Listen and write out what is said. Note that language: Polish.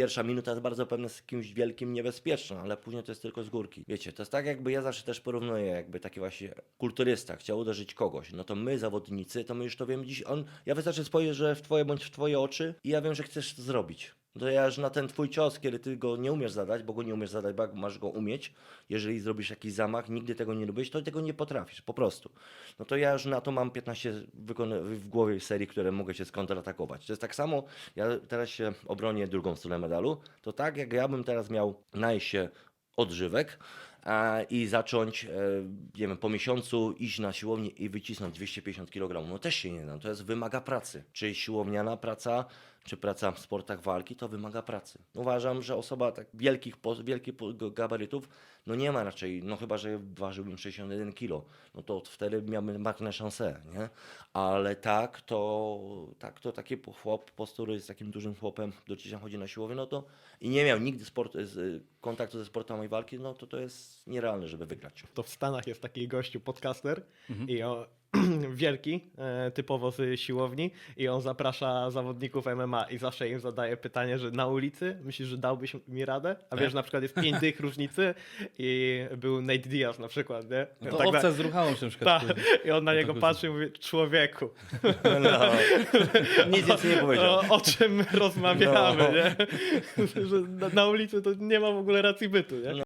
Pierwsza minuta jest bardzo pewnie z kimś wielkim niebezpieczna, ale później to jest tylko z górki. Wiecie, to jest tak jakby ja zawsze też porównuję, jakby taki właśnie kulturysta chciał uderzyć kogoś. No to my, zawodnicy, to my już to wiemy dziś. On, ja wystarczy spojrzę w twoje bądź w twoje oczy i ja wiem, że chcesz to zrobić. To ja już na ten twój cios, kiedy ty go nie umiesz zadać, bo go nie umiesz zadać, bo masz go umieć, jeżeli zrobisz jakiś zamach, nigdy tego nie lubisz, to tego nie potrafisz, po prostu. No to ja już na to mam 15 wykon- w głowie serii, które mogę się skontratakować. To jest tak samo, ja teraz się obronię drugą stronę medalu, to tak jak ja bym teraz miał najść się odżywek i zacząć, e, nie wiem, po miesiącu iść na siłownię i wycisnąć 250 kg. No też się nie da, to jest wymaga pracy. Czy siłowniana praca, czy praca w sportach walki, to wymaga pracy. Uważam, że osoba tak wielkich, wielkich gabarytów, no nie ma raczej, no chyba, że ważyłbym 61 kg, no to wtedy miałbym marne szanse, nie? Ale tak, to tak, to taki chłop, postury z takim dużym chłopem, do dzisiaj chodzi na siłownię, no to i nie miał nigdy sport, kontaktu ze sportami walki, no to to jest nierealne, żeby wygrać. To w Stanach jest taki gościu, podcaster i on, wielki, e, typowo z siłowni i on zaprasza zawodników MMA i zawsze im zadaje pytanie, że na ulicy myślisz, że dałbyś mi radę? A wiesz, na przykład jest pięć dych różnicy i był Nate Diaz na przykład, nie? I No to tak na- owca z ruchałą się na przykład. Ta, I on na niego to patrzy i mówi, człowieku, No, nic więcej nie powiedział. o, o czym my rozmawiamy, No. nie? że na, na ulicy to nie ma w ogóle racji bytu, nie?